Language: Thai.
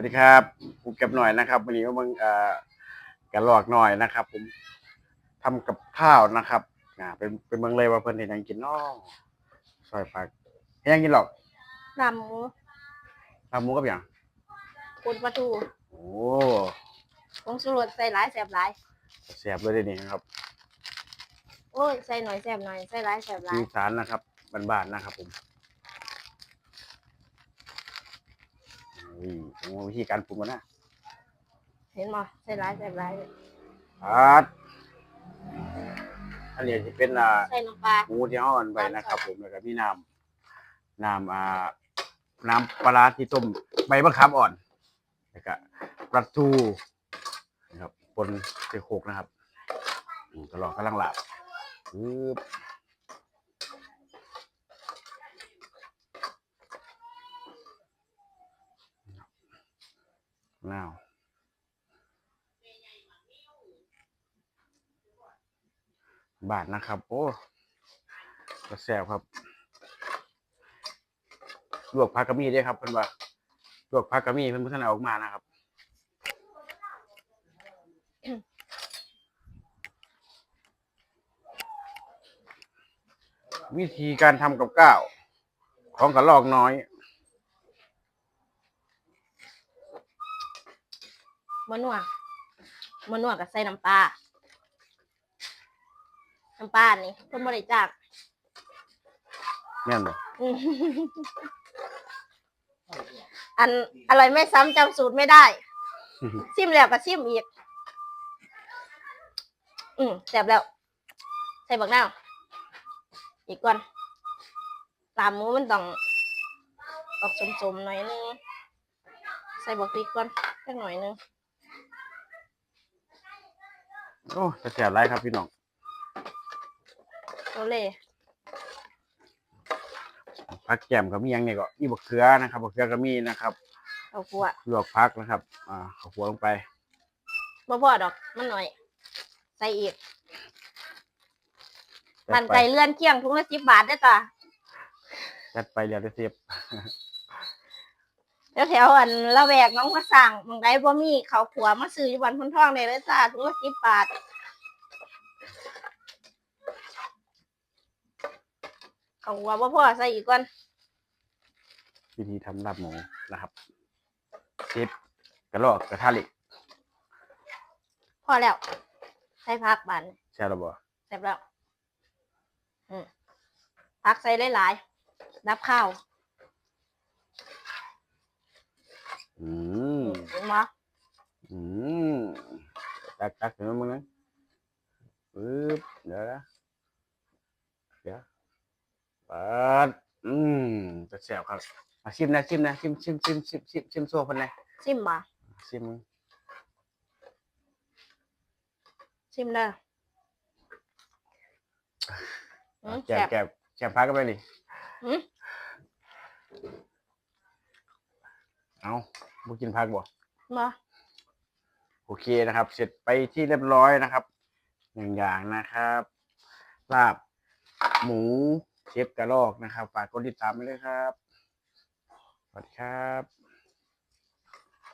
วัสดีครับผมเก็บหน่อยนะครับวันนี้ก็มึงเอ่อกระลอกหน่อยนะครับ ผมทำกับข้าวนะครับอ่าเป็นเป็นเมืองเลยว่าเพิ่นเห็นยังกินน้อซอยผักเฮ็ดหยังกินหรอกลำหมูทำหมูกับหยังกุนปลาทูโอ้ผงชูรสใส่หลายแสบหลายแซ่บเลยเดี๋ยวนี้ครับ โอ้ยใส่หน่อยแสบหน่อยใส่หลายแสบหลาอียสานนะครับบ้านๆนะครับ ผม นี่ผมว่าวิธีการปรุงกันนะเห็นบ่ใส่หลายแสบหลายอาดอันนี้จะเป็นอ่าใส่น้ำปลาหมูที่ห่อนไปนะครับผมแล้วก็มีน้ำน้ำอ่าน้ำปลาร้าที่ต้มใบมะขามอ่อนแล้วก็ปลาทูนะครับปนเจโคกนะครับอืมก็ลองกำลังหลับปึ๊บ น้าวบาทนะครับ โอ้กระแสบครับลวกผักกะมี่ด้วยครับเพิ่นว่าลวกผักกะมี่เพิ่นเพิ่นเอาออกมานะครับวิธีการทำกับข้าว ของกระลอกน้อย มะนัวมะนัวกับใส่น้ำปลา น้ำปลานี่เพิ่นบ่ได้จากแม่นบ่อืมอันอร่อยไม่ซ้ำจำสูตรไม่ได้ ชิมแล้วก็ชิมอีก อืมแซ่บแล้ว ใส่บักนาวอีกก่อนตามหมูมันต้องออกสมๆหน่อยนึง ใส่บักพริกก่อนสักหน่อยนึง โอ้แต่แสบไรครับพี่น้องโอเล่ผักแก้มก็มีหยังเนี่ยก็มีบักเขือนะครับบักเขือก็มีนะครับเอาขัวลวกผักนะครับ อ่าข้าวคั่วลงไปบ่พอดอก มันหน่อย ใส่อีกจัมัดนไปไก่เลื่อนเคี่ยงทุงละสิบบาทได้อจ้ะจัดไปเรียวได้เสียบ แถวแถวๆอันละแวกน้องมาสั่งบางไดบ่มีเขาวขัวมาซื้ออยู่วันพ้นทองเลยเลยจ้าทุงละสิบบาทเขาขัวบ่พอใส่อีกก่อนวิธีทำลาบหมูนะครับเช็ดกระลอกกระทะเหล็กพอแล้ว ใส่ผักบานใช่หรือบ่เสร็จแล้วอืมผักใส่หลายๆนับข้าว อืมเห็นบ่อืมตักตักถึงมึงนะปึ๊บเดี๋ยวนะเดี๋ยวปัดอืมจะแสบครับมาชิมนะชิมนะชิมชิมชิมชิมชิมชิมโซ่พันนะชิมบ่ชิมมึงชิมเด้ออืมแกบแซ่บแกบแกบพักกันไปดิอืม เอาบุกินพักบ่บ่โอเคนะครับ เสร็จไปที่เรียบร้อยนะครับหนึ่งอย่างนะครับลาบหมูเชฟกระลอกนะครับฝากกดติดตามไปเลยครับสวัสดีครับ